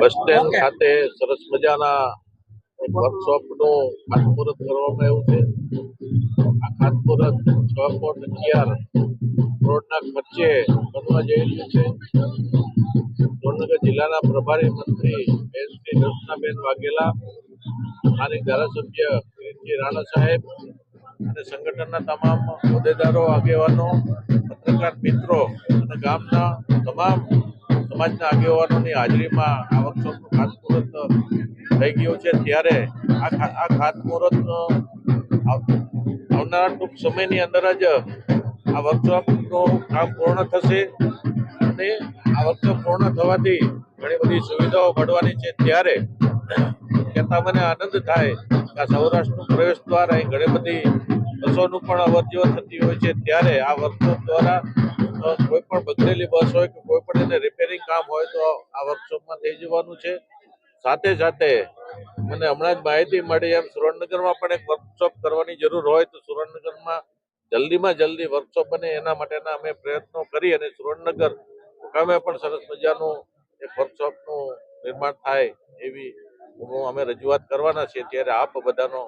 Bus stand ખાતે સરસ મજાના વર્કશોપ વર્કશોપનું ખાતમુહૂર્ત કરવામાં આવ્યું છે. આ ખાતમુહૂર્ત છ પોઈન્ટ અગિયાર કરોડના ખર્ચે બનવા જઈ રહ્યું છે. સુરેન્દ્રનગર જિલ્લાના પ્રભારી મંત્રી બેન શ્રી દર્શનાબેન વાઘેલા સ્થાનિક ધારાસભ્ય કિરીટજી રાણા સાહેબ અને સંગઠનના તમામ હોદ્દેદારો, આગેવાનો, પત્રકાર મિત્રો અને ગામના તમામ સમાજના આગેવાનોની હાજરીમાં આ વર્કશોપનું ખાતમુહૂર્ત થઈ ગયું છે. ત્યારે આ આ ખાતમુહૂર્ત આવનારા ટૂંક સમયની અંદર જ આ વર્કશોપનું કામ પૂર્ણ થશે અને આ વર્કશોપ પૂર્ણ થવાથી ઘણી બધી સુવિધાઓ મળવાની છે. ત્યારે કહેતા મને આનંદ થાય કે આ સૌરાષ્ટ્રનું પ્રવેશ દ્વાર અહીં ઘણી બધી બસોનું પણ અવર થતી હોય છે. ત્યારે આ વર્કશોપ દ્વારા કોઈ પણ બગડેલી બસ હોય કે કોઈ પણ એને રિપેરિંગ કામ હોય તો આ વર્કશોપમાં થઈ જવાનું છે. સાથે સાથે મને હમણાં જ માહિતી મળી એમ સુરેન્દ્રનગરમાં પણ એક વર્કશોપ કરવાની જરૂર હોય તો સુરેન્દ્રનગરમાં જલ્દીમાં જલ્દી વર્કશોપ બને એના માટેના અમે પ્રયત્નો કરી અને સુરેન્દ્રનગર મુકામે પણ સરસ મજાનું એક વર્કશોપનું નિર્માણ થાય એવી અમે રજૂઆત કરવાના છીએ. ત્યારે આપ બધાનો